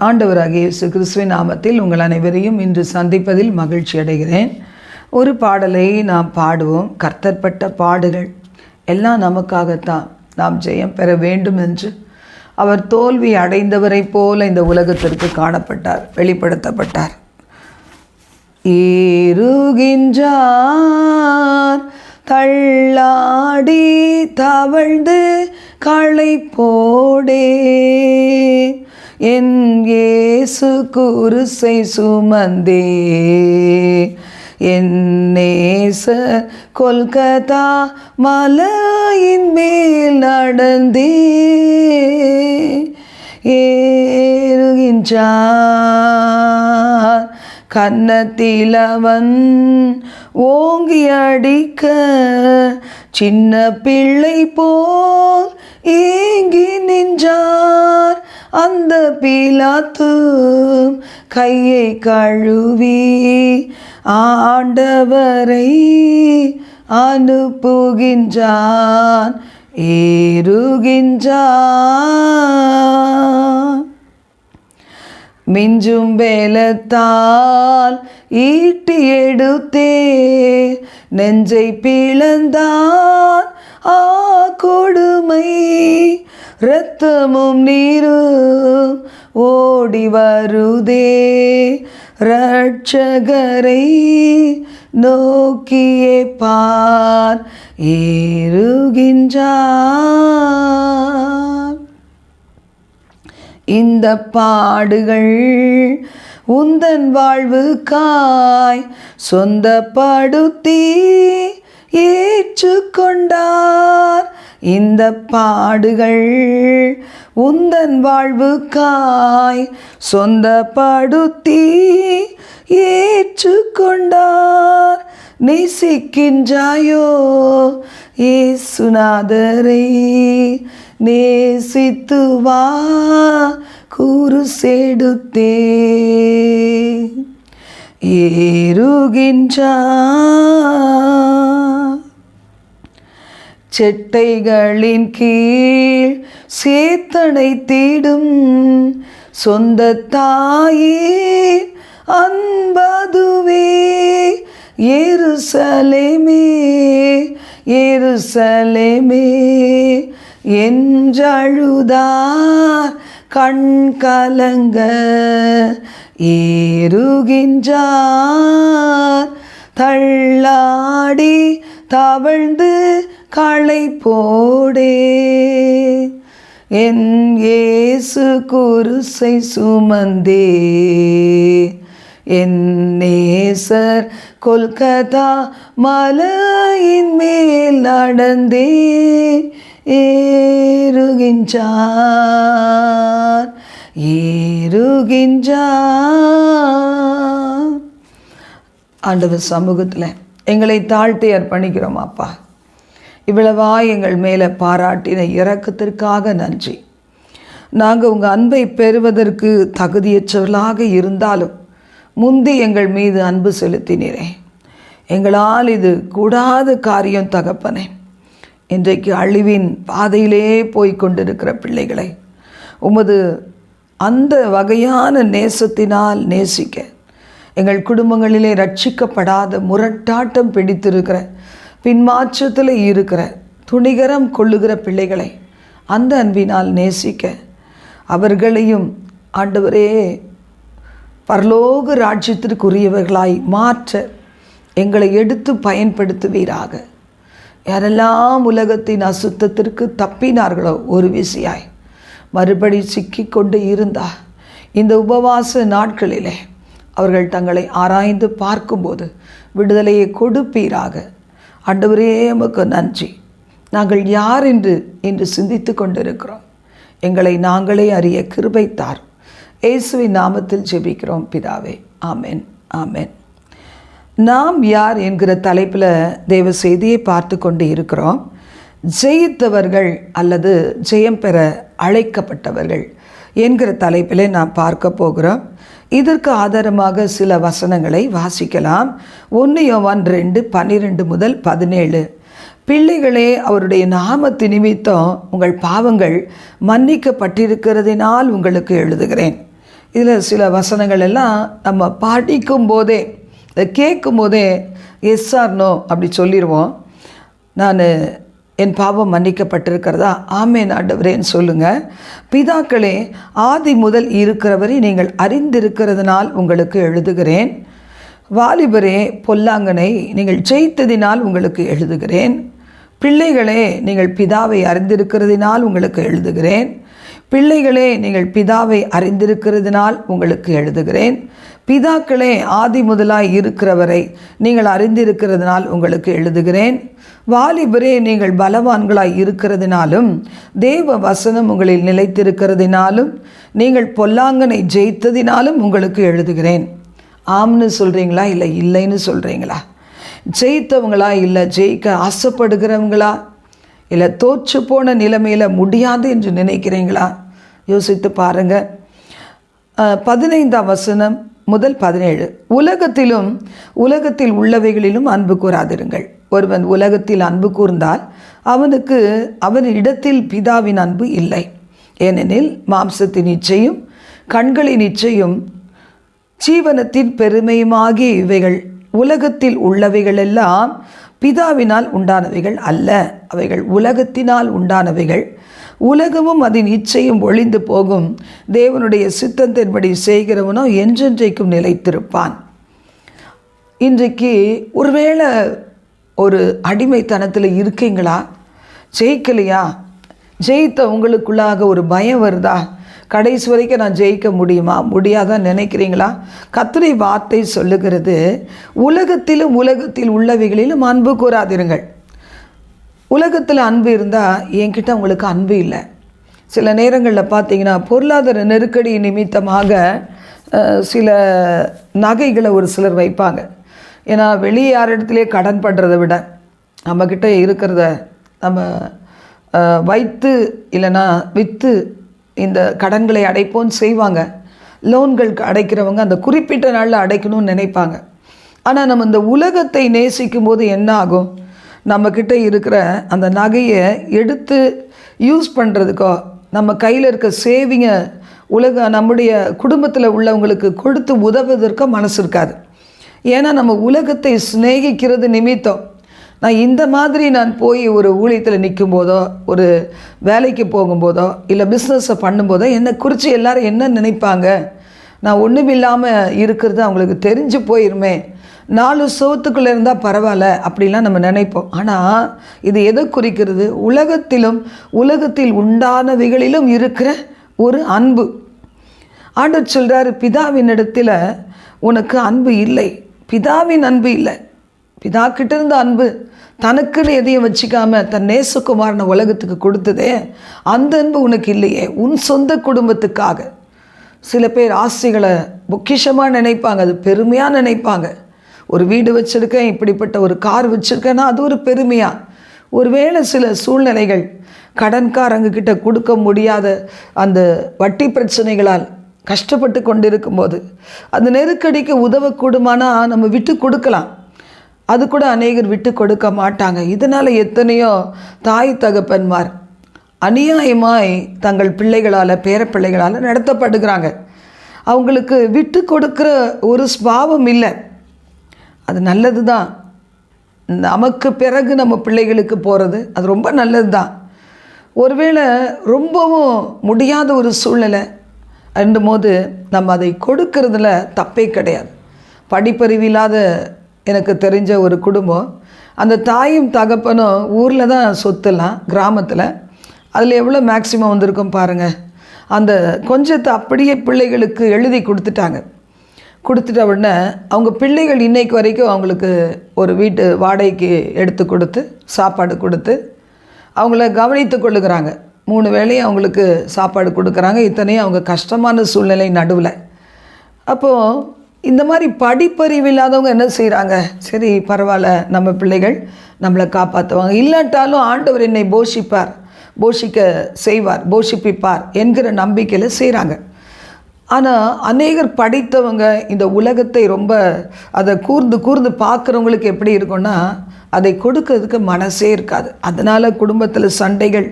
ஆண்டவராகிய இயேசு கிறிஸ்துவின் நாமத்தில் உங்கள் அனைவரையும் இன்று சந்திப்பதில் மகிழ்ச்சி அடைகிறேன். ஒரு பாடலை நாம் பாடுவோம். கர்த்தற்பட்ட பாடுகள் எல்லாம் நமக்காகத்தான். நாம் ஜெயம் பெற வேண்டும் என்று அவர் தோல்வி அடைந்தவரைப் போல இந்த உலகத்திற்கு காணப்பட்டார் வெளிப்படுத்தப்பட்டார். ஏறுகின்றார் தள்ளாடி தவழ்ந்து களை போடே என் ஏசு குருசை சுமந்தே. என் நேச கொல்கத்தா மலையின் மேல் நடந்தே. ஏறுகின்றார். கன்னத்தில் அவன் ஓங்கி அடிக்க. சின்ன பிள்ளை போல் ஏங்கி நின்றார். அந்த பீலாத்து கையை கழுவி ஆண்டவரை அனுப்புகின்றான் ஏறுகின்றான். மிஞ்சும் வேலத்தால் ஈட்டி எடுத்தே நெஞ்சை பிளந்தான் ஆ கொடுமை இரத்தமும் நீரும் ஓடி வருதே. ரட்சகரை நோக்கியே பார் ஏறுகின்றார். இந்த பாடுகள் உந்தன் வாழ்வுக்காய் சொந்தப்படுத்தி ஏற்றுக்கொண்டார். இந்த பாடுகள் உந்தன் வாழ்வுக்காய் சொந்தப்படுத்தி ஏற்றுக்கொண்டார். நேசிக்கின்றாயோ ஏசுநாதரை நேசித்து வா கூறு செடுத்தே ஏறுகின்றார். செட்டைகளின் கீழ் சேத்தனை தேடும் சொந்த தாயே அன்பதுவே எருசலேமே எருசலேமே என்றழுதார் கண் கலங்க ஏறுகின்றார். தள்ளாடி தவழ்ந்து களை போடே. என் ஏசு குருசை சுமந்தே. என் நேசர் கொல்கத்தா மலையின் மேல் நடந்தே. ஏறுகின்றார் ஏறுகின்றார். ஆண்டவர் சமூகத்தில் எங்களை தாழ்த்தி அர்ப்பணிக்கிறோம் அப்பா. இவ்வளவா எங்கள் மேலே பாராட்டின இறக்கத்திற்காக நன்றி. நாங்கள் உங்கள் அன்பை பெறுவதற்கு தகுதியற்றவர்களாக இருந்தாலும் முந்தி எங்கள் மீது அன்பு செலுத்தினீரே. எங்களால் இது கூடாத காரியம் தகப்பனே. இன்றைக்கு அழிவின் பாதையிலே போய் கொண்டிருக்கிற பிள்ளைகளை உமது அந்த வகையான நேசத்தினால் நேசிக்க எங்கள் குடும்பங்களிலே ரட்சிக்கப்படாத முரட்டாட்டம் பிடித்திருக்கிற பின்மாற்றத்தில் இருக்கிற துணிகரம் கொள்ளுகிற பிள்ளைகளை அந்த அன்பினால் நேசிக்க அவர்களையும் ஆண்டவரே பரலோக ராஜ்யத்திற்குரியவர்களாய் மாற்ற எங்களை எடுத்து பயன்படுத்துவீராக. யாரெல்லாம் உலகத்தின் அசுத்தத்திற்கு தப்பினார்களோ ஒரு விசையாய் மறுபடி சிக்கிக்கொண்டு இருந்தா இந்த உபவாச நாட்களிலே அவர்கள் தங்களை ஆராய்ந்து பார்க்கும்போது விடுதலையை கொடுப்பீராக. ஆண்டவரே எமக்கு நன்றி. நாங்கள் யார் என்று இன்று சிந்தித்து கொண்டிருக்கிறோம். எங்களை நாங்களே அறிய கிருபைத்தார். இயேசுவின் நாமத்தில் ஜெபிக்கிறோம் பிதாவே. ஆமேன் ஆமேன். நாம் யார் என்கிற தலைப்பில் தேவ செய்தியை பார்த்து கொண்டு இருக்கிறோம். ஜெயித்தவர்கள் அல்லது ஜெயம் பெற அழைக்கப்பட்டவர்கள் என்கிற தலைப்பிலே நாம் பார்க்க போகிறோம். இதற்கு ஆதாரமாக சில வசனங்களை வாசிக்கலாம். ஒன்று யோவான் ரெண்டு பன்னிரெண்டு முதல் பதினேழு. பிள்ளைகளே அவருடைய நாமத்து நிமித்தம் உங்கள் பாவங்கள் மன்னிக்கப்பட்டிருக்கிறதினால் உங்களுக்கு எழுதுகிறேன். இதில் சில வசனங்கள் எல்லாம் நம்ம படிக்கும் போதே கேட்கும் போதே எஸ் ஆர் நோ அப்படி சொல்லிடுவோம் நான் என் பாவம் மன்னிக்கப்பட்டிருக்கிறதா? ஆமேன் ஆண்டவரேன்னு சொல்லுங்கள் பிதாக்களே ஆதி முதல் இருக்கிறவரை நீங்கள் அறிந்திருக்கிறதுனால் உங்களுக்கு எழுதுகிறேன். வாலிபரே பொல்லாங்கனை நீங்கள் ஜெயித்ததினால் உங்களுக்கு எழுதுகிறேன். பிள்ளைகளே நீங்கள் பிதாவை அறிந்திருக்கிறதினால் உங்களுக்கு எழுதுகிறேன். பிள்ளைகளே நீங்கள் பிதாவை அறிந்திருக்கிறதினால் உங்களுக்கு எழுதுகிறேன். பிதாக்களே ஆதி முதலாய் இருக்கிறவரை நீங்கள் அறிந்திருக்கிறதுனால் உங்களுக்கு எழுதுகிறேன். வாலிபரே நீங்கள் பலவான்களாய் இருக்கிறதுனாலும் தேவ வசனம் உங்களில் நிலைத்திருக்கிறதுனாலும் நீங்கள் பொல்லாங்கனை ஜெயித்ததினாலும் உங்களுக்கு எழுதுகிறேன். ஆம்னு சொல்கிறீங்களா இல்லை இல்லைன்னு சொல்கிறீங்களா ஜெயித்தவங்களா இல்லை ஜெயிக்க ஆசைப்படுகிறவங்களா? இல்லை தோற்று போன நிலைமையில் முடியாது என்று நினைக்கிறீங்களா? யோசித்து பாருங்கள் பதினைந்தாம் வசனம் முதல் பதினேழு. உலகத்திலும் உலகத்தில் உள்ளவைகளிலும் அன்பு கூறாதிருங்கள். ஒருவன் உலகத்தில் அன்பு கூர்ந்தால் அவனுக்கு அவன் இடத்தில் பிதாவின் அன்பு இல்லை. ஏனெனில் மாம்சத்தின் இச்சையும் கண்களின் இச்சையும் ஜீவனத்தின் பெருமையுமாகிய இவைகள் உலகத்தில் உள்ளவைகளெல்லாம் பிதாவினால் உண்டானவைகள் அல்ல. அவைகள் உலகத்தினால் உண்டானவைகள் உலகமும் அதன் இச்சையும் ஒளிந்து போகும். தேவனுடைய சித்தத்தின்படி செய்கிறவனோ என்றென்றைக்கும் நிலைத்திருப்பான். இன்றைக்கு ஒருவேளை ஒரு அடிமைத்தனத்தில் இருக்கீங்களா? ஜெயிக்கலையா? ஜெயித்த உங்களுக்குள்ளாக ஒரு பயம் வருதா? கடைசி வரைக்கும் நான் ஜெயிக்க முடியுமா? முடியாதான் நினைக்கிறீங்களா? கத்திரை வார்த்தை சொல்லுகிறது உலகத்திலும் உலகத்தில் உள்ளவைகளிலும் அன்பு கூறாதிருங்கள். உலகத்தில் அன்பு இருந்தால் என்கிட்ட உங்களுக்கு அன்பு இல்லை. சில நேரங்களில் பார்த்தீங்கன்னா பொருளாதார நெருக்கடி நிமித்தமாக சில நகைகளை ஒரு சிலர் வைப்பாங்க. ஏன்னா வெளியே யார் இடத்துலையே கடன் பண்ணுறதை விட நம்மக்கிட்ட இருக்கிறத நம்ம வைத்து இல்லைன்னா விற்று இந்த கடன்களை அடைப்போன்னு செய்வாங்க. லோன்கள் அடைக்கிறவங்க அந்த குறிப்பிட்ட நாளில் அடைக்கணும்னு நினைப்பாங்க. ஆனால் நம்ம இந்த உலகத்தை நேசிக்கும் போது என்ன ஆகும்? நம்மக்கிட்ட இருக்கிற அந்த நகையை எடுத்து யூஸ் பண்ணுறதுக்கோ நம்ம கையில் இருக்க சேவிங்கை உலக நம்முடைய குடும்பத்தில் உள்ளவங்களுக்கு கொடுத்து உதவுவதற்கோ மனசு இருக்காது. ஏன்னா நம்ம உலகத்தை சிநேகிக்கிறது நிமித்தம். நான் இந்த மாதிரி நான் போய் ஒரு ஊழியத்தில் நிற்கும் போதோ ஒரு வேலைக்கு போகும்போதோ இல்லை பிஸ்னஸை பண்ணும்போதோ என்னை குறித்து எல்லோரும் என்ன நினைப்பாங்க? நான் ஒன்றும் இல்லாமல் இருக்கிறது அவங்களுக்கு தெரிஞ்சு போயிருமே. நாலு சோத்துக்குள்ளே இருந்தால் பரவாயில்ல அப்படிலாம் நம்ம நினைப்போம். ஆனால் இது எதை குறிக்கிறது? உலகத்திலும் உலகத்தில் உண்டானவைகளிலும் இருக்கிற ஒரு அன்பு. ஆண்டர் சொல்கிறாரு பிதாவின் இடத்துல உனக்கு அன்பு இல்லை. பிதாவின் அன்பு இல்லை. பிதா இருந்த அன்பு தனக்குன்னு எதையும் வச்சுக்காம தன் நேசகுமாரனை உலகத்துக்கு கொடுத்ததே அந்த அன்பு உனக்கு இல்லையே. உன் சொந்த குடும்பத்துக்காக. சில பேர் ஆசைகளை பொக்கிஷமாக நினைப்பாங்க அது பெருமையாக நினைப்பாங்க. ஒரு வீடு வச்சுருக்கேன் இப்படிப்பட்ட ஒரு கார் வச்சுருக்கேன்னா அது ஒரு பெருமையாக ஒருவேளை சில சூழ்நிலைகள் கடன்காரங்கக்கிட்ட கொடுக்க முடியாத அந்த வட்டி பிரச்சனைகளால் கஷ்டப்பட்டு கொண்டிருக்கும் போது அந்த நெருக்கடிக்கு உதவக்கூடுமானா நம்ம விட்டு கொடுக்கலாம். அது கூட அநேகர் விட்டு கொடுக்க மாட்டாங்க. இதனால் எத்தனையோ தாய் தகப்பன்மார் அநியாயமாய் தங்கள் பிள்ளைகளால் பேரப்பிள்ளைகளால் நடத்தப்படுகிறாங்க. அவங்களுக்கு விட்டு கொடுக்குற ஒரு ஸ்பாவம் இல்லை. அது நல்லது தான் நமக்கு பிறகு நம்ம பிள்ளைகளுக்கு போகிறது அது ரொம்ப நல்லது தான் ஒருவேளை ரொம்பவும் முடியாத ஒரு சூழ்நிலை ரெண்டும் போது நம்ம அதை கொடுக்கறதுல தப்பே கிடையாது. படிப்பறிவு இல்லாத எனக்கு தெரிஞ்ச ஒரு குடும்பம் அந்த தாயும் தகப்பனும் ஊரில் தான் சொத்துலாம் கிராமத்தில். அதில் எவ்வளோ மேக்சிமம் வந்திருக்கும் பாருங்கள் அந்த கொஞ்சத்தை அப்படியே பிள்ளைகளுக்கு எழுதி கொடுத்துட்டாங்க. கொடுத்துட்ட உடனே அவங்க பிள்ளைகள் இன்னைக்கு வரைக்கும் அவங்களுக்கு ஒரு வீட்டு வாடகைக்கு எடுத்து கொடுத்து சாப்பாடு கொடுத்து அவங்கள கவனித்து கொள்ளுகிறாங்க. மூணு வேளையும் அவங்களுக்கு சாப்பாடு கொடுக்குறாங்க. இத்தனையும் அவங்க கஷ்டமான சூழ்நிலை நடுவில். அப்போது இந்த மாதிரி படிப்பறிவு இல்லாதவங்க என்ன செய்கிறாங்க சரி பரவாயில்ல நம்ம பிள்ளைகள் நம்மளை காப்பாற்றுவாங்க இல்லாட்டாலும் ஆண்டவர் என்னை போஷிப்பார் போஷிக்க செய்வார் போஷிப்பிப்பார் என்கிற நம்பிக்கையில் செய்கிறாங்க ஆனால் அநேகர் படித்தவங்க இந்த உலகத்தை ரொம்ப அதை கூர்ந்து கூர்ந்து பார்க்குறவங்களுக்கு எப்படி இருக்கும்னா அதை கொடுக்கறதுக்கு மனசே இருக்காது. அதனால் குடும்பத்தில் சண்டைகள்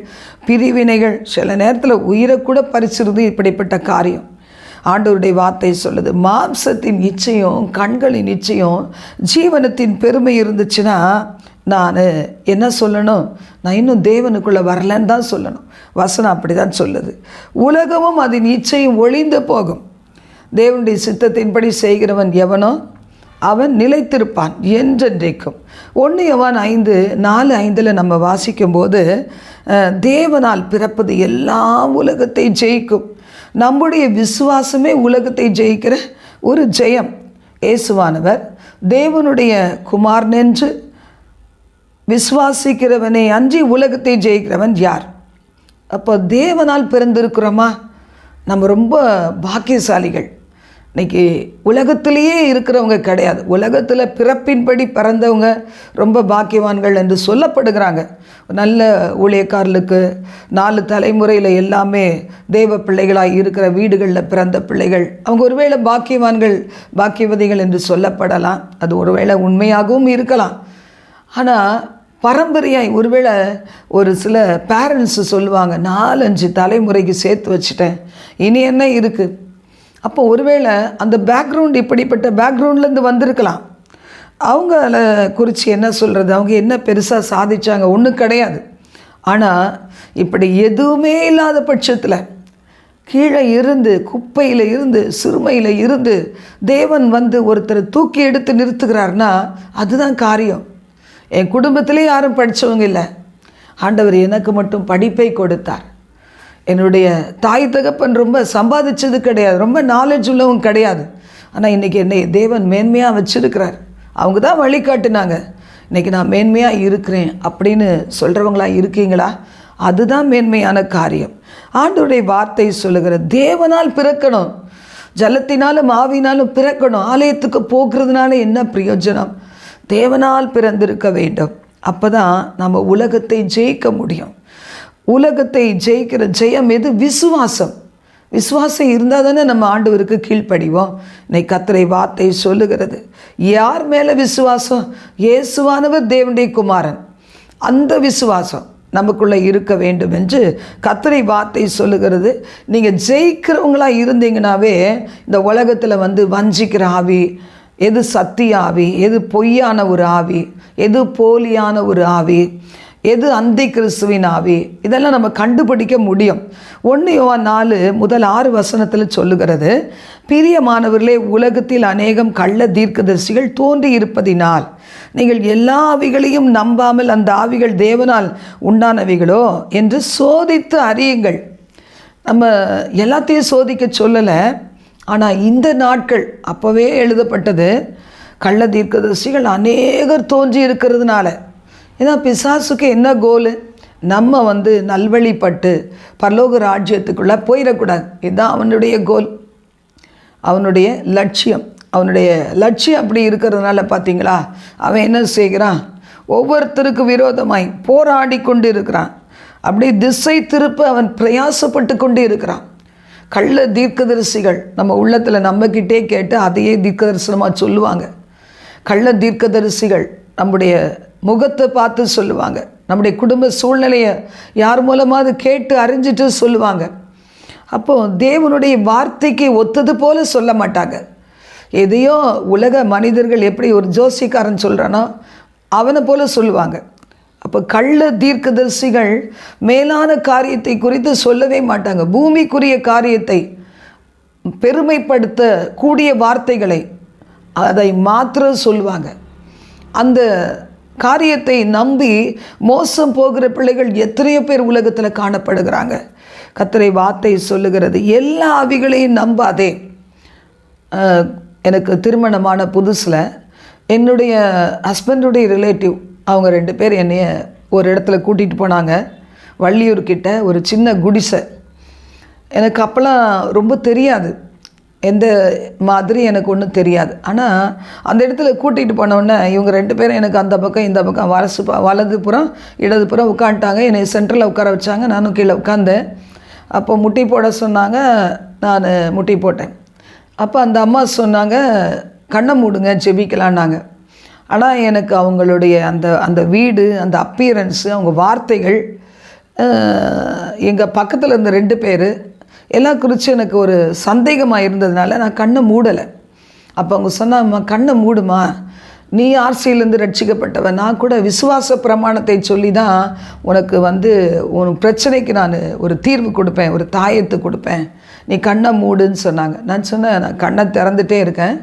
பிரிவினைகள் சில நேரத்தில் உயிரை கூட பறிச்சிருது இப்படிப்பட்ட காரியம். ஆண்டவருடைய வார்த்தை சொல்லுது மாம்சத்தின் இச்சையும் கண்களின் இச்சையும் ஜீவனத்தின் பெருமை இருந்துச்சுன்னா நான் என்ன சொல்லணும்? நான் இன்னும் தேவனுக்குள்ளே வரலன்னு தான் சொல்லணும். வசனம் அப்படி தான் சொல்லுது. உலகமும் அதன் இச்சையும் ஒளிந்து போகும். தேவனுடைய சித்தத்தின்படி செய்கிறவன் எவனோ அவன் நிலைத்திருப்பான் என்றென்றைக்கும். ஒன்று எவன் ஐந்து நாலு ஐந்தில் நம்ம வாசிக்கும்போது தேவனால் பிறப்பது எல்லாம் உலகத்தை ஜெயிக்கும். நம்முடைய விசுவாசமே உலகத்தை ஜெயிக்கிற ஒரு ஜெயம். இயேசுவானவர் தேவனுடைய குமார்னென்று விசுவாசிக்கிறவனை அஞ்சி உலகத்தை ஜெயிக்கிறவன் யார்? அப்போ தேவனால் பிறந்திருக்கிறோமா? நம்ம ரொம்ப பாக்கியசாலிகள். இன்னைக்கு உலகத்திலேயே இருக்கிறவங்க கிடையாது. உலகத்தில் பிறப்பின்படி பிறந்தவங்க ரொம்ப பாக்கியவான்கள் என்று சொல்லப்படுகிறாங்க. நல்ல ஊழியக்காரர்களுக்கு நாலு தலைமுறையில் எல்லாமே தேவ பிள்ளைகளாக இருக்கிற வீடுகளில் பிறந்த பிள்ளைகள் அவங்க ஒருவேளை பாக்கியவான்கள் பாக்கியவதிகள் என்று சொல்லப்படலாம். அது ஒருவேளை உண்மையாகவும் இருக்கலாம். ஆனால் பரம்பரையாய் ஒருவேளை ஒரு சில பேரண்ட்ஸு சொல்லுவாங்க நாலஞ்சு தலைமுறைக்கு சேர்த்து வச்சுட்டேன் இனி என்ன இருக்குது அப்போ ஒருவேளை அந்த பேக்ரவுண்ட் இப்படிப்பட்ட பேக்ரவுண்ட்லேருந்து வந்திருக்கலாம். அவங்கள குறித்து என்ன சொல்கிறது அவங்க என்ன பெருசாக சாதித்தாங்க ஒன்றும் கிடையாது. ஆனால் இப்படி எதுவுமே இல்லாத பட்சத்தில் கீழே இருந்து குப்பையில் இருந்து சிறுமையில் இருந்து தேவன் வந்து ஒருத்தரை தூக்கி எடுத்து நிறுத்துகிறார்னா அதுதான் காரியம். என் குடும்பத்திலே யாரும் படித்தவங்க இல்லை. ஆண்டவர் எனக்கு மட்டும் படிப்பை கொடுத்தார். என்னுடைய தாய் தகப்பன் ரொம்ப சம்பாதிச்சது கிடையாது. ரொம்ப நாலேஜ் உள்ளவும் கிடையாது. ஆனால் இன்றைக்கி என்னை தேவன் மேன்மையாக வச்சுருக்கிறார். அவங்க தான் வழிகாட்டினாங்க இன்றைக்கி நான் மேன்மையாக இருக்கிறேன் அப்படின்னு சொல்கிறவங்களா இருக்கீங்களா? அதுதான் மேன்மையான காரியம். ஆண்டவருடைய வார்த்தை சொல்லுகிற தேவனால் பிறக்கணும். ஜலத்தினாலும் ஆவினாலும் பிறக்கணும். ஆலயத்துக்கு போகிறதுனால என்ன பிரயோஜனம்? தேவனால் பிறந்திருக்க வேண்டும். அப்போ தான் நம்ம உலகத்தை ஜெயிக்க முடியும். உலகத்தை ஜெயிக்கிற ஜெயம் எது? விசுவாசம். விசுவாசம் இருந்தால் தானே நம்ம ஆண்டவருக்கு கீழ்ப்படிவோம். இன்னைக்கு கத்திரை வார்த்தை சொல்லுகிறது. யார் மேலே விசுவாசம்? இயேசுவானவர் தேவனுடைய குமாரன். அந்த விசுவாசம் நமக்குள்ளே இருக்க வேண்டும் என்று கத்திரை வார்த்தை சொல்லுகிறது. நீங்கள் ஜெயிக்கிறவங்களாக இருந்தீங்கனாவே இந்த உலகத்தில் வந்து வஞ்சிக்கிற ஆவி எது சத்திய ஆவி எது பொய்யான ஒரு ஆவி எது போலியான ஒரு ஆவி எது அந்தி கிறிஸ்துவின் ஆவி இதெல்லாம் நம்ம கண்டுபிடிக்க முடியும். ஒன்று யோவா நாலு முதல் ஆறு வசனத்தில் சொல்லுகிறது பிரியமானவர்களே உலகத்தில் அநேகம் கள்ள தீர்க்கதரிசிகள் தோன்றி இருப்பதினால் நீங்கள் எல்லா ஆவிகளையும் நம்பாமல் அந்த ஆவிகள் தேவனால் உண்டானவைகளோ? என்று சோதித்து அறியுங்கள். நம்ம எல்லாத்தையும் சோதிக்க சொல்லலை. ஆனால் இந்த நாட்கள் அப்போவே எழுதப்பட்டது கள்ள தீர்க்கதரிசிகள் அநேகர் தோன்றி இருக்கிறதுனால. ஏன்னா பிசாசுக்கு என்ன கோலு? நம்ம வந்து நல்வழிப்பட்டு பரலோக ராஜ்யத்துக்குள்ளே போயிடக்கூடாது. இதுதான் அவனுடைய கோல். அவனுடைய லட்சியம். அவனுடைய லட்சியம் அப்படி இருக்கிறதுனால பார்த்தீங்களா அவன் என்ன செய்கிறான்? ஒவ்வொருத்தருக்கு விரோதமாய் போராடி கொண்டு இருக்கிறான் அப்படி திசை திருப்ப அவன் பிரயாசப்பட்டு கொண்டு இருக்கிறான் கள்ள தீர்க்கதரிசிகள் நம்ம உள்ளத்தில் நம்மக்கிட்டே கேட்டு அதையே தீர்க்கதரிசனமாக சொல்லுவாங்க. கள்ள தீர்க்கதரிசிகள் நம்முடைய முகத்தை பார்த்து சொல்லுவாங்க. நம்முடைய குடும்ப சூழ்நிலையை யார் மூலமாவது கேட்டு அறிஞ்சிட்டு சொல்லுவாங்க. அப்போது தேவனுடைய வார்த்தைக்கு ஒத்தது போல சொல்ல மாட்டாங்க. எதையோ உலக மனிதர்கள் எப்படி ஒரு ஜோசிக்காரன் சொல்கிறானோ அவனை போல சொல்லுவாங்க. அப்போ கள்ள தீர்க்கதரிசிகள் மேலான காரியத்தை குறித்து சொல்லவே மாட்டாங்க. பூமிக்குரிய காரியத்தை பெருமைப்படுத்த கூடிய வார்த்தைகளை அதை மாத்திரம் சொல்லுவாங்க. அந்த காரியத்தை நம்பி மோசம் போகிற பிள்ளைகள் எத்தனையோ பேர் உலகத்தில் காணப்படுகிறாங்க. கத்திரை வார்த்தை சொல்லுகிறது. எல்லா ஆவிகளையும் நம்பாதே. எனக்கு திருமணமான புதுசில் என்னுடைய ஹஸ்பண்டுடைய ரிலேட்டிவ் அவங்க ரெண்டு பேர் என்னைய ஒரு இடத்துல கூட்டிகிட்டு போனாங்க. வள்ளியூர் கிட்ட ஒரு சின்ன குடிசை. எனக்கு அப்போல்லாம் ரொம்ப தெரியாது. எந்த மாதிரி எனக்கு ஒன்றும் தெரியாது. ஆனால் அந்த இடத்துல கூட்டிகிட்டு போனோடனே இவங்க ரெண்டு பேரும் எனக்கு அந்த பக்கம் இந்த பக்கம் வலசு ப- வலது புறம் இடது புறம் உட்காந்துட்டாங்க. என்னை சென்டரில் உட்கார வச்சாங்க. நானும் கீழே உட்காந்தேன். அப்போ முட்டி போட சொன்னாங்க. நான் முட்டி போட்டேன். அப்போ அந்த அம்மா சொன்னாங்க கண்ணை மூடுங்க ஜெபிக்கலான்னாங்க ஆனால் எனக்கு அவங்களுடைய அந்த அந்த வீடு அந்த அப்பியரன்ஸு அவங்க வார்த்தைகள் எங்கள் பக்கத்தில் இருந்த ரெண்டு பேர் எல்லாம் குறித்து எனக்கு ஒரு சந்தேகமாக இருந்ததுனால நான் கண்ணை மூடலை. அப்போ அவங்க சொன்னாம்மா கண்ணை மூடுமா? நீ ஆர்சியிலேருந்து ரட்சிக்கப்பட்டவன் நான் கூட விசுவாச பிரமாணத்தை சொல்லி தான் உனக்கு வந்து உன் பிரச்சனைக்கு நான் ஒரு தீர்வு கொடுப்பேன் ஒரு தாயத்து கொடுப்பேன். நீ கண்ணை மூடுன்னு சொன்னாங்க. நான் சொன்னேன் நான் கண்ணை திறந்துட்டே இருக்கேன்.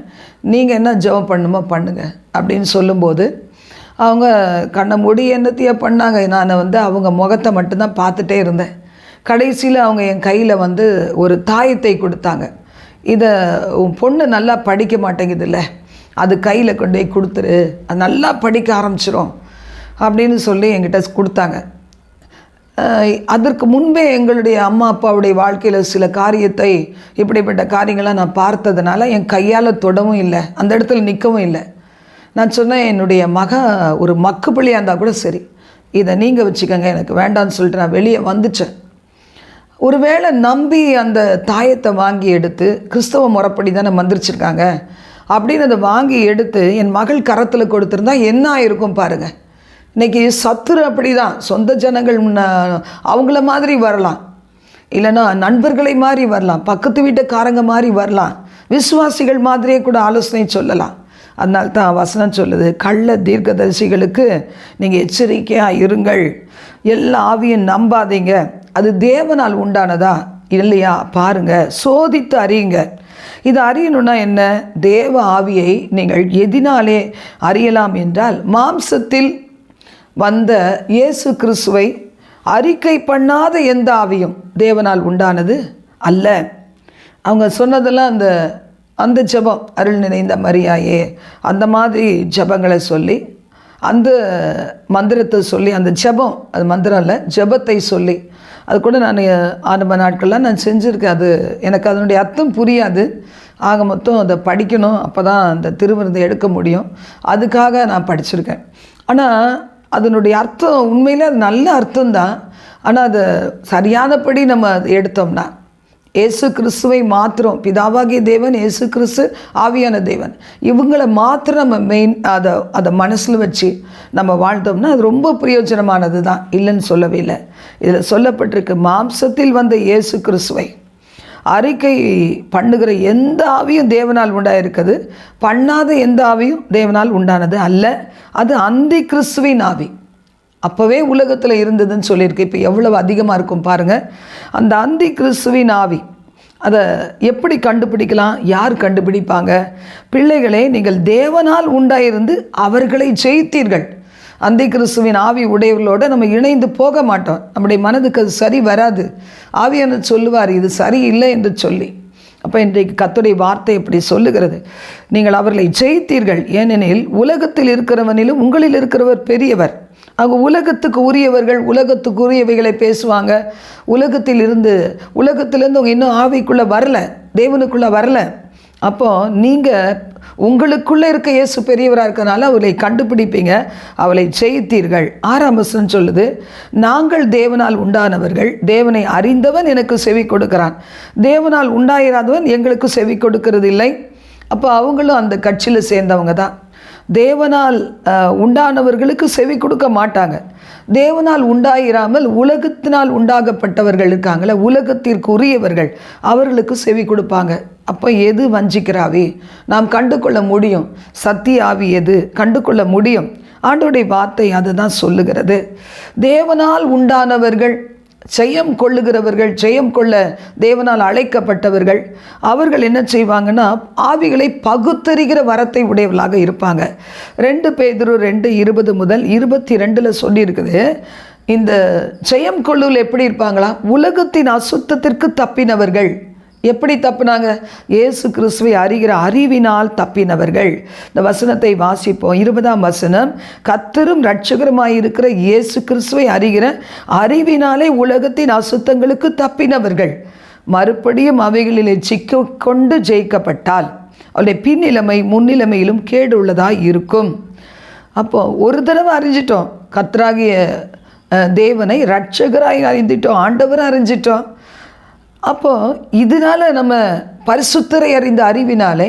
நீங்கள் என்ன ஜெபம் பண்ணுமோ பண்ணுங்கள் அப்படின்னு சொல்லும்போது அவங்க கண்ணை மூடி என்னத்தையோ பண்ணாங்க. நான் வந்து அவங்க முகத்தை மட்டும்தான் பார்த்துட்டே இருந்தேன். கடைசியில் அவங்க என் கையில் வந்து ஒரு தாயத்தை கொடுத்தாங்க. இதை உன் பொண்ணு நல்லா படிக்க மாட்டேங்குதுல்ல. அது கையில் கொண்டு போய் கொடுத்துரு. அது நல்லா படிக்க ஆரம்பிச்சிடும் அப்படின்னு சொல்லி என்கிட்ட கொடுத்தாங்க. அதற்கு முன்பே எங்களுடைய அம்மா அப்பாவுடைய வாழ்க்கையில் சில காரியத்தை இப்படிப்பட்ட காரியங்களை நான் பார்த்ததுனால என் கையால் தொடவும் இல்லை. அந்த இடத்துல நிற்கவும் இல்லை. நான் சொன்னேன் என்னுடைய மக ஒரு மக்கு பிள்ளையாக இருந்தால் கூட சரி. இதை நீங்கள் வச்சுக்கோங்க எனக்கு வேண்டாம்னு சொல்லிட்டு நான் வெளியே வந்துச்சேன் ஒருவேளை நம்பி அந்த தாயத்தை வாங்கி எடுத்து கிறிஸ்தவ முறைப்படி தானே மந்திரிச்சிருக்காங்க. அப்படின்னு அதை வாங்கி எடுத்து என் மகள் கரத்தில் கொடுத்துருந்தா என்ன ஆயிருக்கும் பாருங்கள் இன்னைக்கு சத்துரு அப்படி தான் சொந்த ஜனங்கள் முன்ன அவங்கள மாதிரி வரலாம். இல்லைன்னா நண்பர்களை மாதிரி வரலாம். பக்கத்து வீட்டுக்காரங்க மாதிரி வரலாம். விசுவாசிகள் மாதிரியே கூட ஆலோசனை சொல்லலாம். அதனால தான் வசனம் சொல்லுது கள்ள தீர்க்கதரிசிகளுக்கு நீங்கள் எச்சரிக்கையாக இருங்கள். எல்லா ஆவியும் நம்பாதீங்க. அது தேவனால் உண்டானதா? இல்லையா? பாருங்க சோதித்து அறியுங்க. இது அறியணும்னா என்ன? தேவ ஆவியை நீங்கள் எதினாலே அறியலாம் என்றால் மாம்சத்தில் வந்த இயேசு கிறிஸ்துவை அறிக்கை பண்ணாத எந்த ஆவியும் தேவனால் உண்டானது அல்ல. அவங்க சொன்னதெல்லாம் அந்த அந்த ஜெபம் அருள் நினைந்த மரியாயே அந்த மாதிரி ஜெபங்களை சொல்லி அந்த மந்திரத்தை சொல்லி அந்த ஜெபம் அது மந்திரம் இல்லை ஜெபத்தை சொல்லி அது கூட நான் ஆரம்ப நாட்கள்லாம் நான் செஞ்சுருக்கேன். அது எனக்கு அதனுடைய அர்த்தம் புரியாது. ஆக மொத்தம் அதை படிக்கணும். அப்போ தான் அந்த திருவிருந்தை எடுக்க முடியும். அதுக்காக நான் படிச்சிருக்கேன். ஆனால் அதனுடைய அர்த்தம் உண்மையில் அது நல்ல அர்த்தம்தான். ஆனால் அதை சரியானபடி நம்ம எடுத்தோம்னா ஏசு கிறிஸ்துவை மாத்திரம் பிதாவாகிய தேவன் ஏசு கிறிஸ்து ஆவியான தேவன் இவங்களை மாத்திரம் நம்ம மெயின் அதை அதை மனசில் வச்சு நம்ம வாழ்ந்தோம்னா அது ரொம்ப பிரயோஜனமானது தான் இல்லைன்னு சொல்லவே இல்லை. இதில் சொல்லப்பட்டிருக்கு மாம்சத்தில் வந்த இயேசு கிறிஸ்துவை அறிக்கை பண்ணுகிற எந்த ஆவியும் தேவனால் உண்டாயிருக்கிறது பண்ணாத எந்த ஆவியும் தேவனால் உண்டானது அல்ல. அது அந்தி கிறிஸ்துவின் ஆவி. அப்போவே உலகத்தில் இருந்ததுன்னு சொல்லியிருக்கு. இப்போ எவ்வளவு அதிகமாக இருக்கும் பாருங்கள் அந்த அந்தி கிறிஸ்துவின் ஆவி. அதை எப்படி கண்டுபிடிக்கலாம்? யார் கண்டுபிடிப்பாங்க? பிள்ளைகளே நீங்கள் தேவனால் உண்டாயிருந்து அவர்களை ஜெயித்தீர்கள். அந்தி கிறிஸ்துவின் ஆவி உடையவர்களோடு நம்ம இணைந்து போக மாட்டோம். நம்முடைய மனதுக்கு அது சரி வராது. ஆவியான சொல்லுவார் இது சரியில்லை என்று சொல்லி. அப்போ இன்றைக்கு கத்துடைய வார்த்தை இப்படி சொல்லுகிறது. நீங்கள் அவர்களை ஜெயித்தீர்கள். ஏனெனில் உலகத்தில் இருக்கிறவனிலும் உங்களில் இருக்கிறவர் பெரியவர். அவங்க உலகத்துக்கு உரியவர்கள் உலகத்துக்கு உரியவைகளை பேசுவாங்க. உலகத்தில் இருந்து உலகத்திலேருந்து அவங்க இன்னும் ஆவிக்குள்ளே வரல. தேவனுக்குள்ளே வரல. அப்போ நீங்கள் உங்களுக்குள்ளே இருக்க இயேசு பெரியவராக இருக்கனால அவளை கண்டுபிடிப்பீங்க அவளை ஜெயித்தீர்கள். ஆறாம் வசனம் சொல்லுது நாங்கள் தேவனால் உண்டானவர்கள் தேவனை அறிந்தவன் எனக்கு செவி கொடுக்கிறான். தேவனால் உண்டாயிராதவன் எங்களுக்கு செவி கொடுக்கிறது இல்லை அப்போ அவங்களும் அந்த கட்சியில் சேர்ந்தவங்க தான். தேவனால் உண்டானவர்களுக்கு செவி கொடுக்க மாட்டாங்க. தேவனால் உண்டாயிராமல் உலகத்தினால் உண்டாகப்பட்டவர்கள் இருக்காங்களே உலகத்திற்கு உரியவர்கள் அவர்களுக்கு செவி கொடுப்பாங்க. அப்போ எது வஞ்சிக்கிறாவே? நாம் கண்டு கொள்ள முடியும். சத்திய ஆவி எது? கண்டு கொள்ள முடியும். ஆண்டோடைய வார்த்தை அதுதான் சொல்லுகிறது. தேவனால் உண்டானவர்கள் ஜெயம் கொள்ளுகிறவர்கள் ஜெயம் கொள்ள தேவனால் அழைக்கப்பட்டவர்கள் அவர்கள் என்ன செய்வாங்கன்னா ஆவிகளை பகுத்தறிகிற வரத்தை உடையவர்களாக இருப்பாங்க. ரெண்டு பேதுரு ரெண்டு இருபது முதல் இருபத்தி ரெண்டில் சொல்லியிருக்குது இந்த ஜெயம் கொள்ளுவில் எப்படி இருப்பாங்களா? உலகத்தின் அசுத்தத்திற்கு தப்பினவர்கள். எப்படி தப்புனாங்க? இயேசு கிறிஸ்துவை அறிகிற அறிவினால் தப்பினவர்கள். இந்த வசனத்தை வாசிப்போம். இருபதாம் வசனம் கத்தரும் இரட்சகருமாய் இருக்கிற இயேசு கிறிஸ்துவை அறிகிற அறிவினாலே உலகத்தின் அசுத்தங்களுக்கு தப்பினவர்கள். மறுபடியும் அவைகளிலே சிக்கிக்கொண்டு ஜெயிக்கப்பட்டால் அவருடைய பின்னிலைமை முன்னிலைமையிலும் கேடு உள்ளதாக இருக்கும். அப்போ ஒரு தடவை அறிஞ்சிட்டோம். கத்தராகிய தேவனை ரட்சகராய் அறிந்துட்டோம். ஆண்டவர் அறிஞ்சிட்டோம். அப்போது இதனால நம்ம பரிசுத்தரை அறிந்த அறிவினாலே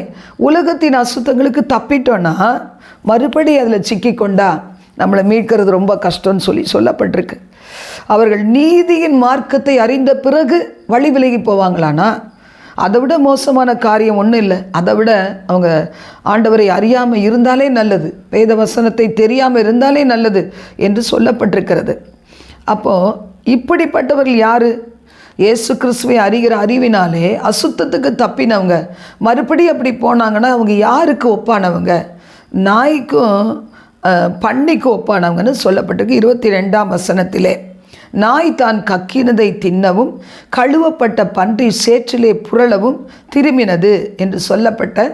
உலகத்தின் அசுத்தங்களுக்கு தப்பிட்டோன்னா மறுபடி அதில் சிக்கிக்கொண்டா நம்மளை மீட்கிறது ரொம்ப கஷ்டம்னு சொல்லி சொல்லப்பட்டிருக்கு. அவர்கள் நீதியின் மார்க்கத்தை அறிந்த பிறகு வழி விலகி போவாங்களானா? அதை விட மோசமான காரியம் ஒன்றும் இல்லை. அதை விட அவங்க ஆண்டவரை அறியாமல் இருந்தாலே நல்லது. வேத வசனத்தை தெரியாமல் இருந்தாலே நல்லது என்று சொல்லப்பட்டிருக்கிறது. அப்போது இப்படிப்பட்டவர்கள் யார்? இயேசு கிறிஸ்துவை அறிகிற அறிவினாலே அசுத்தத்துக்கு தப்பினவங்க. மறுபடி அப்படி போனாங்கன்னா அவங்க யாருக்கு ஒப்பானவங்க? நாய்க்கும் பண்ணிக்கு ஒப்பானவங்கன்னு சொல்லப்பட்டிருக்கு இருபத்தி ரெண்டாம் வசனத்திலே. நாய் தான் கக்கினதை தின்னவும் கழுவப்பட்ட பன்றி சேற்றிலே புரளவும் திரும்பினது என்று சொல்லப்பட்ட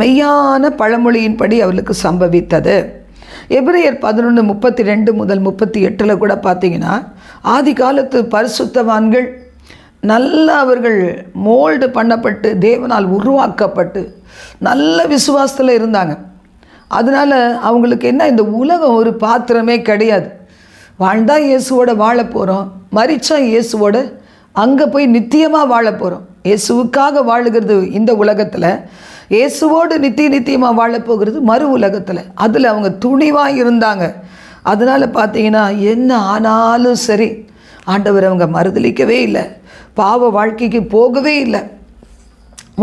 மெய்யான பழமொழியின்படி அவளுக்கு சம்பவித்தது. எபிரேயர் பதினொன்று முப்பத்தி ரெண்டு முதல் முப்பத்தி எட்டில் கூட பார்த்தீங்கன்னா ஆதி காலத்து பரிசுத்தவான்கள் நல்ல அவர்கள் மோல்டு பண்ணப்பட்டு தேவனால் உருவாக்கப்பட்டு நல்ல விசுவாசத்தில் இருந்தாங்க. அதனால் அவங்களுக்கு என்ன இந்த உலகம் ஒரு பாத்திரமே கிடையாது. வாழ்ந்தால் இயேசுவோட வாழ போகிறோம் மறிச்சா இயேசுவோட அங்கே போய் நித்தியமாக வாழ போகிறோம் இயேசுவுக்காக வாழுகிறது இந்த உலகத்தில் இயேசுவோடு நித்திய நித்தியமாக வாழ போகிறது மறு உலகத்தில். அதில் அவங்க துணிவாக இருந்தாங்க. அதனால் பார்த்தீங்கன்னா என்ன ஆனாலும் சரி ஆண்டவர் அவங்க மறுதளிக்கவே இல்லை. பாவ வாழ்க்கைக்கு போகவே இல்லை.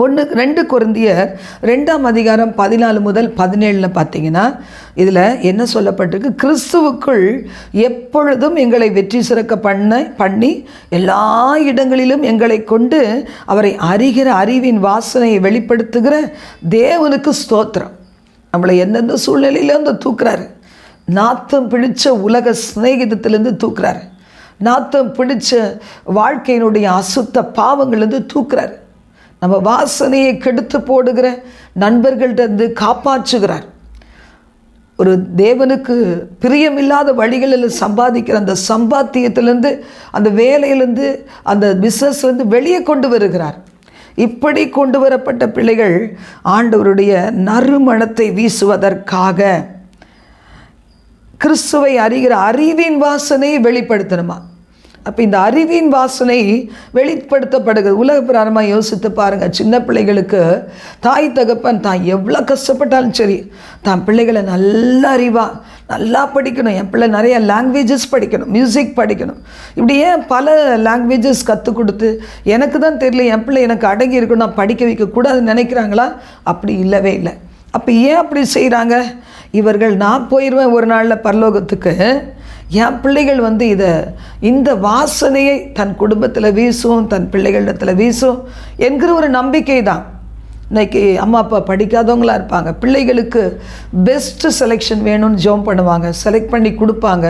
ஒன்று ரெண்டு குருந்தியர் ரெண்டாம் அதிகாரம் பதினாலு முதல் பதினேழில் பார்த்தீங்கன்னா இதில் என்ன சொல்லப்பட்டிருக்கு? கிறிஸ்துவுக்குள் எப்பொழுதும் எங்களை வெற்றி சிறக்க பண்ண பண்ணி எல்லா இடங்களிலும் எங்களை கொண்டு அவரை அறிகிற அறிவின் வாசனையை வெளிப்படுத்துகிற தேவனுக்கு ஸ்தோத்திரம். நம்மளை எந்தெந்த சூழ்நிலையிலேருந்து தூக்குறாரு? நாத்தம் பிடித்த உலக சிநேகிதத்திலேருந்து தூக்குறாரு. நாத்தம் பிடிச்ச வாழ்க்கையினுடைய அசுத்த பாவங்கள்லேருந்து தூக்குறாரு. நம்ம வாசனையை கெடுத்து போடுகிற நண்பர்கள்ட்ட காப்பாற்றுகிறார். ஒரு தேவனுக்கு பிரியமில்லாத வழிகளில் சம்பாதிக்கிற அந்த சம்பாத்தியத்திலேருந்து அந்த வேலையிலேருந்து அந்த பிஸ்னஸ்லேருந்து வெளியே கொண்டு வருகிறார். இப்படி கொண்டு வரப்பட்ட பிள்ளைகள் ஆண்டவருடைய நறுமணத்தை வீசுவதற்காக கிறிஸ்துவை அறிகிற அறிவின் வாசனையை வெளிப்படுத்தணுமா? அப்போ இந்த அறிவின் வாசனை வெளிப்படுத்தப்படுகிறது. உலக பிராரமாக யோசித்து பாருங்கள் சின்ன பிள்ளைகளுக்கு தாய் தகப்பன் தான் எவ்வளோ கஷ்டப்பட்டாலும் சரி தான் பிள்ளைகளை நல்லா அறிவாக நல்லா படிக்கணும். என் பிள்ளை நிறைய லாங்குவேஜஸ் படிக்கணும் மியூசிக் படிக்கணும். இப்படி ஏன் பல லாங்குவேஜஸ் கற்றுக் கொடுத்து எனக்கு தான் தெரியல என் பிள்ளை எனக்கு அடங்கி இருக்கணும் நான் படிக்க வைக்கக்கூடாதுன்னு நினைக்கிறாங்களா? அப்படி இல்லவே இல்லை. அப்போ ஏன் அப்படி செய்கிறாங்க இவர்கள் நான் போயிடுவேன் ஒரு நாளில் பரலோகத்துக்கு. என் பிள்ளைகள் வந்து இதை இந்த வாசனையை தன் குடும்பத்தில் வீசும் தன் பிள்ளைகளிடத்தில் வீசும் என்கிற ஒரு நம்பிக்கை தான். இன்றைக்கி அம்மா அப்பா படிக்காதவங்களா இருப்பாங்க. பிள்ளைகளுக்கு பெஸ்ட்டு செலெக்ஷன் வேணும்னு ஜோம் பண்ணுவாங்க. செலக்ட் பண்ணி கொடுப்பாங்க.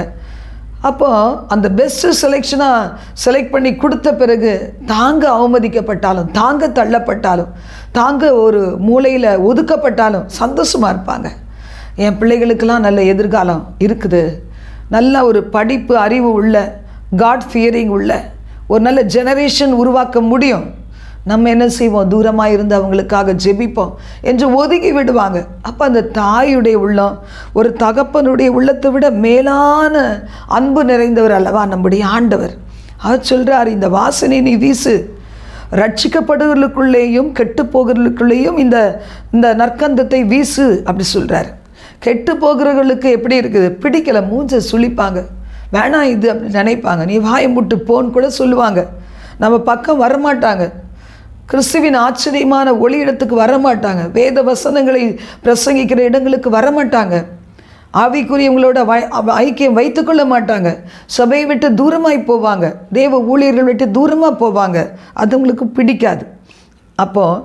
அப்போ அந்த பெஸ்ட்டு செலெக்ஷனாக செலக்ட் பண்ணி கொடுத்த பிறகு தாங்க அவமதிக்கப்பட்டாலும் தாங்க தள்ளப்பட்டாலும் தாங்க ஒரு மூலையில் ஒதுக்கப்பட்டாலும் சந்தோஷமாக இருப்பாங்க. என் பிள்ளைகளுக்கெல்லாம் நல்ல எதிர்காலம் இருக்குது. நல்ல ஒரு படிப்பு அறிவு உள்ள காட் ஃபியரிங் உள்ள ஒரு நல்ல ஜெனரேஷன் உருவாக்க முடியும். நம்ம என்ன செய்வோம்? தூரமாக இருந்து அவங்களுக்காக ஜெபிப்போம் என்று ஒதுங்கி விடுவாங்க. அப்போ அந்த தாயுடைய உள்ளம் ஒரு தகப்பனுடைய உள்ளத்தை விட மேலான அன்பு நிறைந்தவர் அல்லவா நம்முடைய ஆண்டவர். அவர் சொல்கிறார் இந்த வாசனை நீ வீசு. ரட்சிக்கப்படுவர்களுக்குள்ளேயும் கெட்டு போகிறவர்களுக்குள்ளேயும் இந்த இந்த நற்கந்தத்தை வீசு அப்படி சொல்கிறார் கெட்டு போகிறவர்களுக்கு எப்படி இருக்குது? பிடிக்கலை மூஞ்ச சுளிப்பாங்க. வேணாம் இது அப்படி நினைப்பாங்க. நீ வாயை முட்டு போன்னு கூட சொல்லுவாங்க. நம்ம பக்கம் வரமாட்டாங்க. கிறிஸ்துவின் ஆச்சரியமான ஒளி இடத்துக்கு வரமாட்டாங்க. வேத வசனங்களை பிரசங்கிக்கிற இடங்களுக்கு வரமாட்டாங்க. ஆவிக்குரியவங்களோட வை- அவ- ஐக்கியம் வைத்துக்கொள்ள மாட்டாங்க. சபையை விட்டு தூரமாய் போவாங்க. தேவ ஊழியர்கள் விட்டு தூரமாக போவாங்க. அது உங்களுக்கு பிடிக்காது. அப்போது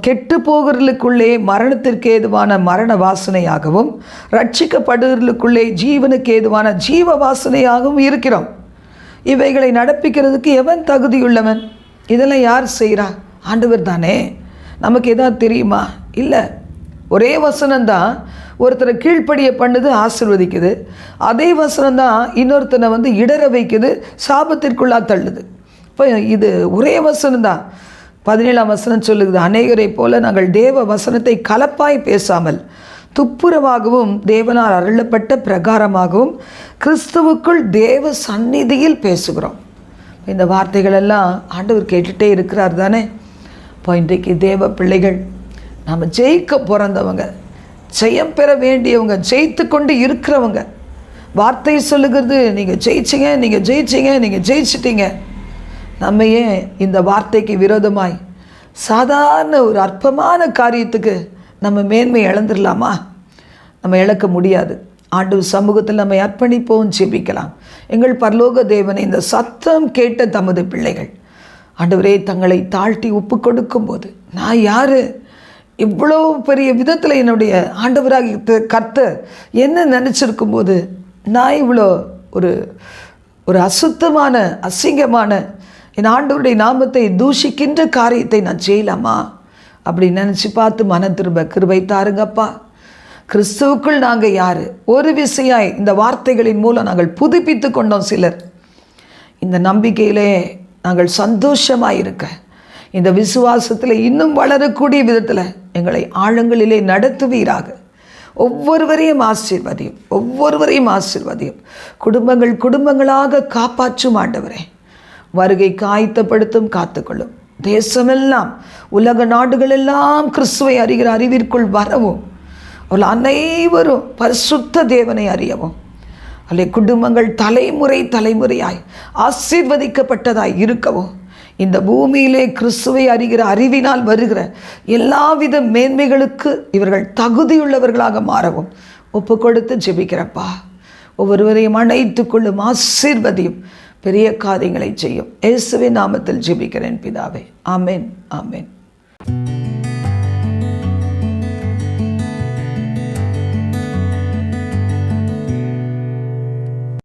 கெட்டு போகிறதுக்குள்ளே மரணத்திற்கு ஏதுவான மரண வாசனையாகவும் ரட்சிக்கப்படுறதுக்குள்ளே ஜீவனுக்கு ஏதுவான ஜீவ வாசனையாகவும் இருக்கிறோம். இவைகளை நடப்பிக்கிறதுக்கு எவன் தகுதியுள்ளவன்? இதெல்லாம் யார் செய்கிறா ஆண்டவர் தானே. நமக்கு எதாவது தெரியுமா? இல்லை. ஒரே வசனம்தான் ஒருத்தரை கீழ்ப்படிய பண்ணுது ஆசிர்வதிக்குது. அதே வசனம்தான் இன்னொருத்தனை வந்து இடற வைக்குது சாபத்திற்குள்ளாக தள்ளுது. இப்போ இது ஒரே வசனம்தான். பதினேழாம் வசனம் சொல்லுது அநேகரை போல நாங்கள் தேவ வசனத்தை கலப்பாய் பேசாமல் துப்புரவாகவும் தேவனால் அருளப்பட்ட பிரகாரமாகவும் கிறிஸ்துவுக்குள் தேவ சந்நிதியில் பேசுகிறோம். இந்த வார்த்தைகள் எல்லாம் ஆண்டவர் கேட்டுகிட்டே இருக்கிறார் தானே? இப்போ இன்றைக்கு தேவ பிள்ளைகள் நாம் ஜெயிக்க பிறந்தவங்க ஜெயம் பெற வேண்டியவங்க ஜெயித்து கொண்டு இருக்கிறவங்க வார்த்தை சொல்லுகிறது நீங்கள் ஜெயிச்சிங்க நீங்கள் ஜெயிச்சிங்க நீங்கள் ஜெயிச்சிட்டிங்க. நம்ம ஏன் இந்த வார்த்தைக்கு விரோதமாய் சாதாரண ஒரு அற்பமான காரியத்துக்கு நம்ம மேன்மை இழந்துடலாமா? நம்ம இழக்க முடியாது. ஆண்டு சமூகத்தில் நம்மை அர்ப்பணிப்போம் ஜெபிக்கலாம். எங்கள் பரலோக தேவனை இந்த சத்தம் கேட்ட தமது பிள்ளைகள் ஆண்டவரே தங்களை தாழ்த்தி ஒப்பு கொடுக்கும்போது நான் யார்? இவ்வளோ பெரிய விதத்தில் என்னுடைய ஆண்டவராக கர்த்த என்ன நினச்சிருக்கும் போது நான் இவ்வளோ ஒரு ஒரு அசுத்தமான அசிங்கமான என் ஆண்டவருடைய நாமத்தை தூஷிக்கின்ற காரியத்தை நான் செய்யலாமா? அப்படி நினச்சி பார்த்து மன திரும்ப கிருபை தாருங்கப்பா. கிறிஸ்துவுக்குள் நாங்கள் யார்? ஒரு விசையாய் இந்த வார்த்தைகளின் மூலம் நாங்கள் புதுப்பித்து கொண்டோம் சிலர். இந்த நம்பிக்கையிலே நாங்கள் சந்தோஷமாக இருக்க இந்த விசுவாசத்தில் இன்னும் வளரக்கூடிய விதத்தில் எங்களை ஆழங்களிலே நடத்துவீராக. ஒவ்வொருவரையும் ஆசீர்வதியும் ஒவ்வொருவரையும் ஆசீர்வதியும். குடும்பங்கள் குடும்பங்களாக காப்பாற்றும் ஆண்டவரே. வருகை காய்த்தப்படுத்தும் காத்துக்கொள்ளும். தேசமெல்லாம் உலக நாடுகளெல்லாம் கிறிஸ்துவை அறிகிற அறிவிற்குள் வரவும். அவள் அனைவரும் பரிசுத்த தேவனை அறியவும். அல்ல குடும்பங்கள் தலைமுறை தலைமுறையாய் ஆசீர்வதிக்கப்பட்டதாய் இருக்கவும். இந்த பூமியிலே கிறிஸ்துவை அறிகிற அறிவினால் வருகிற எல்லாவித மேன்மைகளுக்கு இவர்கள் தகுதியுள்ளவர்களாக மாறவும். ஒப்பு கொடுத்து ஜெபிக்கிறப்பா. ஒவ்வொருவரையும் அணைத்து கொள்ளும் ஆசீர்வதியும் பெரிய காரியங்களை செய்யும். இயேசுவின் நாமத்தில் ஜெபிக்கிறேன் பிதாவே. ஆமேன் ஆமேன்.